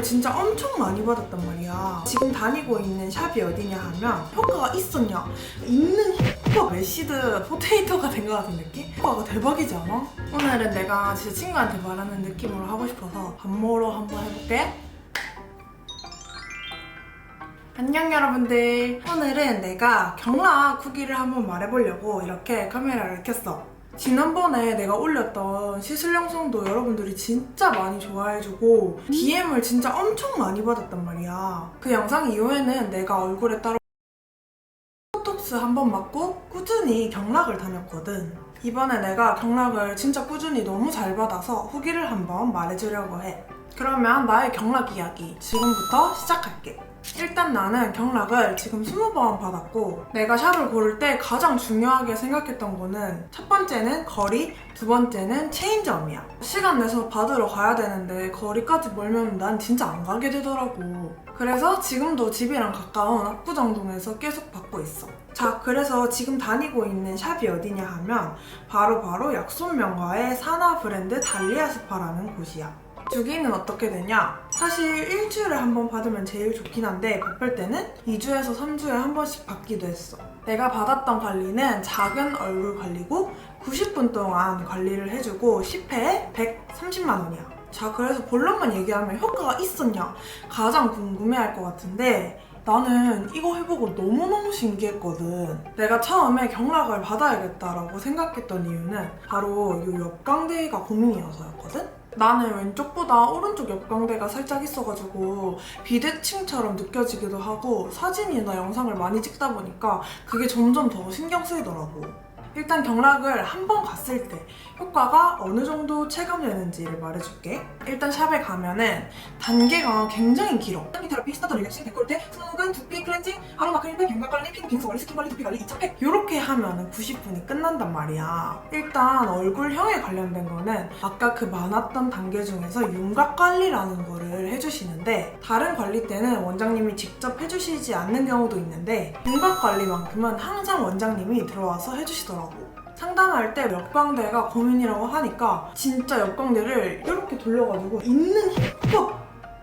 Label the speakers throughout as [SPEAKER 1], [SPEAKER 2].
[SPEAKER 1] 영향을 진짜 엄청 많이 받았단 말이야. 지금 다니고 있는 샵이 어디냐 하면 효과가 있었냐? 있는 효과 메시드 포테이토가 된 것 같은 느낌? 효과가 대박이지 않아? 오늘은 내가 진짜 친구한테 말하는 느낌으로 하고 싶어서 밥 먹으러 한번 해볼게. 안녕 여러분들 오늘은 내가 경락 후기를 한번 말해보려고 이렇게 카메라를 켰어 지난번에 내가 올렸던 시술 영상도 여러분들이 진짜 많이 좋아해주고 DM을 진짜 엄청 많이 받았단 말이야. 그 영상 이후에는 내가 얼굴에 따로 보톡스 한 번 맞고 꾸준히 경락을 다녔거든. 이번에 내가 경락을 진짜 꾸준히 너무 잘 받아서 후기를 한번 말해주려고 해. 그러면 나의 경락 이야기 지금부터 시작할게 일단 나는 경락을 지금 20번 받았고 내가 샵을 고를 때 가장 중요하게 생각했던 거는 첫 번째는 거리, 두 번째는 체인점이야. 시간 내서 받으러 가야 되는데 거리까지 멀면 난 진짜 안 가게 되더라고. 그래서 지금도 집이랑 가까운 압구정동에서 계속 받고 있어. 자, 그래서 지금 다니고 있는 샵이 어디냐 하면 바로 바로 약손명가의 사나 브랜드 달리아 스파라는 곳이야. 주기는 어떻게 되냐? 사실 일주일에 한 번 받으면 제일 좋긴 한데 바쁠 때는 2주에서 3주에 한 번씩 받기도 했어. 내가 받았던 관리는 작은 얼굴 관리고 90분 동안 관리를 해주고 10회에 130만 원이야. 자, 그래서 본론만 얘기하면 효과가 있었냐? 가장 궁금해할 것 같은데 나는 이거 해보고 너무너무 신기했거든. 내가 처음에 경락을 받아야겠다라고 생각했던 이유는 바로 이 옆광대가 고민이어서였거든? 나는 왼쪽보다 오른쪽 옆광대가 살짝 있어가지고 비대칭처럼 느껴지기도 하고 사진이나 영상을 많이 찍다 보니까 그게 점점 더 신경 쓰이더라고. 일단 경락을 한 번 갔을 때 효과가 어느 정도 체감되는지를 말해줄게. 일단 샵에 가면은 단계가 굉장히 길어. 테라피, 스타터 릴렉싱, 데콜테, 스무근, 두피 클렌징, 아로마 클린백, 윤곽 관리, 핀 빙수 관리, 스킨 관리, 두피 관리 2,100 이렇게 하면은 90분이 끝난단 말이야. 일단 얼굴형에 관련된 거는 아까 그 많았던 단계 중에서 윤곽 관리라는 거를 해주시는데 다른 관리 때는 원장님이 직접 해주시지 않는 경우도 있는데 윤곽 관리만큼은 항상 원장님이 들어와서 해주시더라고. 상담할 때 옆광대가 고민이라고 하니까 진짜 옆광대를 이렇게 돌려가지고 있는 힘껏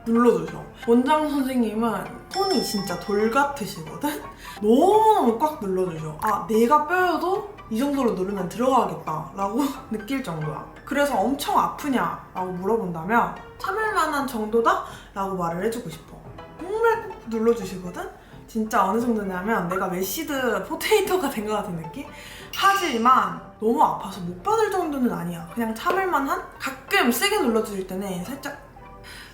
[SPEAKER 1] 눌러주셔. 원장 선생님은 손이 진짜 돌 같으시거든? 너무너무 꽉 눌러주셔. 아, 내가 뼈여도 이 정도로 누르면 들어가겠다 라고 느낄 정도야. 그래서 엄청 아프냐? 라고 물어본다면 참을 만한 정도다? 라고 말을 해주고 싶어. 정말 꾹 눌러주시거든? 진짜 어느 정도냐면 내가 메시드 포테이토가 된 것 같은 느낌? 하지만 너무 아파서 못 받을 정도는 아니야. 그냥 참을 만한? 가끔 세게 눌러줄 때는 살짝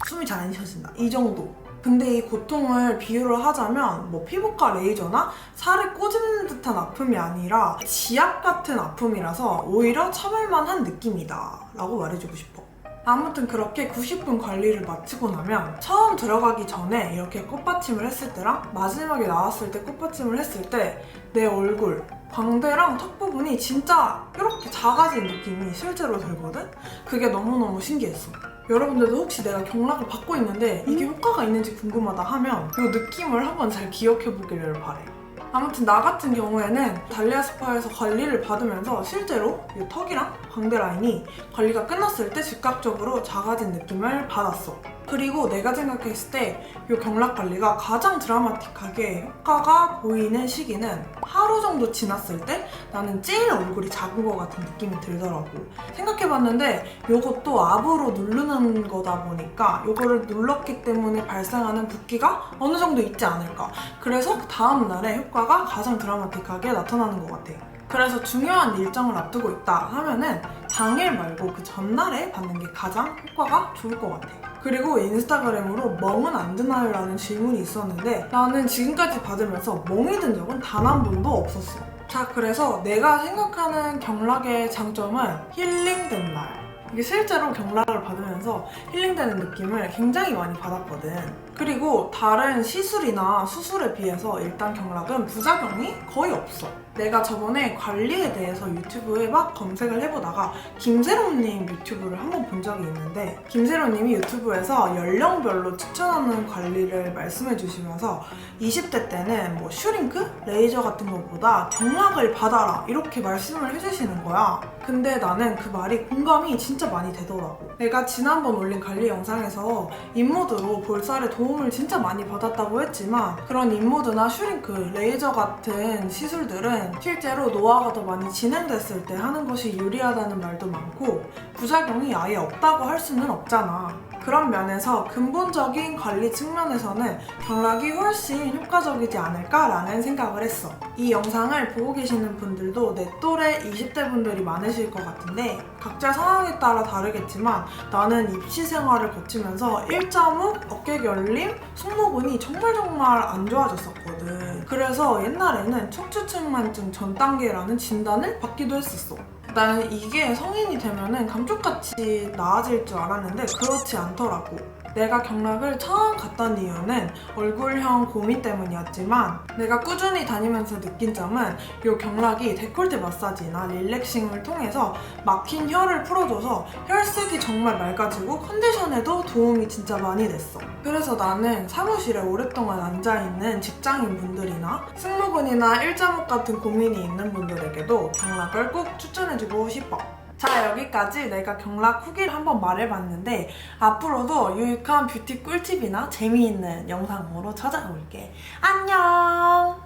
[SPEAKER 1] 숨이 잘 안 쉬어진다. 이 정도. 근데 이 고통을 비유를 하자면 뭐 피부과 레이저나 살을 꽂은 듯한 아픔이 아니라 지압 같은 아픔이라서 오히려 참을 만한 느낌이다. 라고 말해주고 싶어. 아무튼 그렇게 90분 관리를 마치고 나면 처음 들어가기 전에 이렇게 꽃받침을 했을 때랑 마지막에 나왔을 때 꽃받침을 했을 때 내 얼굴, 광대랑 턱 부분이 진짜 이렇게 작아진 느낌이 실제로 들거든? 그게 너무너무 신기했어. 여러분들도 혹시 내가 경락을 받고 있는데 이게 효과가 있는지 궁금하다 하면 이 느낌을 한번 잘 기억해 보기를 바래. 아무튼 나 같은 경우에는 달리아 스파에서 관리를 받으면서 실제로 이 턱이랑 광대 라인이 관리가 끝났을 때 즉각적으로 작아진 느낌을 받았어. 그리고 내가 생각했을 때 이 경락 관리가 가장 드라마틱하게 효과가 보이는 시기는 하루 정도 지났을 때 나는 제일 얼굴이 작은 것 같은 느낌이 들더라고. 생각해봤는데 이것도 압으로 누르는 거다 보니까 이거를 눌렀기 때문에 발생하는 붓기가 어느 정도 있지 않을까. 그래서 다음 날에 효과가 가장 드라마틱하게 나타나는 것 같아. 그래서 중요한 일정을 앞두고 있다 하면은 당일 말고 그 전날에 받는 게 가장 효과가 좋을 것 같아. 그리고 인스타그램으로 멍은 안 드나요? 라는 질문이 있었는데 나는 지금까지 받으면서 멍이 든 적은 단 한 번도 없었어. 자, 그래서 내가 생각하는 경락의 장점은 힐링된 날. 이게 실제로 경락을 받으면서 힐링되는 느낌을 굉장히 많이 받았거든. 그리고 다른 시술이나 수술에 비해서 일단 경락은 부작용이 거의 없어. 내가 저번에 관리에 대해서 유튜브에 막 검색을 해보다가 김세롬님 유튜브를 한 번 본 적이 있는데 김세롬님이 유튜브에서 연령별로 추천하는 관리를 말씀해 주시면서 20대 때는 뭐 슈링크? 레이저 같은 것보다 경락을 받아라 이렇게 말씀을 해주시는 거야. 근데 나는 그 말이 공감이 진짜 많이 되더라고. 내가 지난번 올린 관리 영상에서 인모드로 볼살에 도 움을 진짜 많이 받았다고 했지만 그런 인모드나 슈링크, 레이저 같은 시술들은 실제로 노화가 더 많이 진행됐을 때 하는 것이 유리하다는 말도 많고 부작용이 아예 없다고 할 수는 없잖아. 그런 면에서 근본적인 관리 측면에서는 경락이 훨씬 효과적이지 않을까라는 생각을 했어. 이 영상을 보고 계시는 분들도 내 또래 20대 분들이 많으실 것 같은데 각자 상황에 따라 다르겠지만 나는 입시 생활을 거치면서 일자목, 어깨 결림, 승모근이 정말 정말 안 좋아졌었거든. 그래서 옛날에는 척추측만증 전 단계라는 진단을 받기도 했었어. 나는 이게 성인이 되면은 감쪽같이 나아질 줄 알았는데 그렇지 않더라고. 내가 경락을 처음 갔던 이유는 얼굴형 고민 때문이었지만 내가 꾸준히 다니면서 느낀 점은 이 경락이 데콜테 마사지나 릴렉싱을 통해서 막힌 혀를 풀어줘서 혈색이 정말 맑아지고 컨디션에도 도움이 진짜 많이 됐어. 그래서 나는 사무실에 오랫동안 앉아있는 직장인 분들이나 승모근이나 일자목 같은 고민이 있는 분들에게도 경락을 꼭 추천해주고 싶어. 자 여기까지 내가 경락 후기를 한번 말해봤는데 앞으로도 유익한 뷰티 꿀팁이나 재미있는 영상으로 찾아올게. 안녕!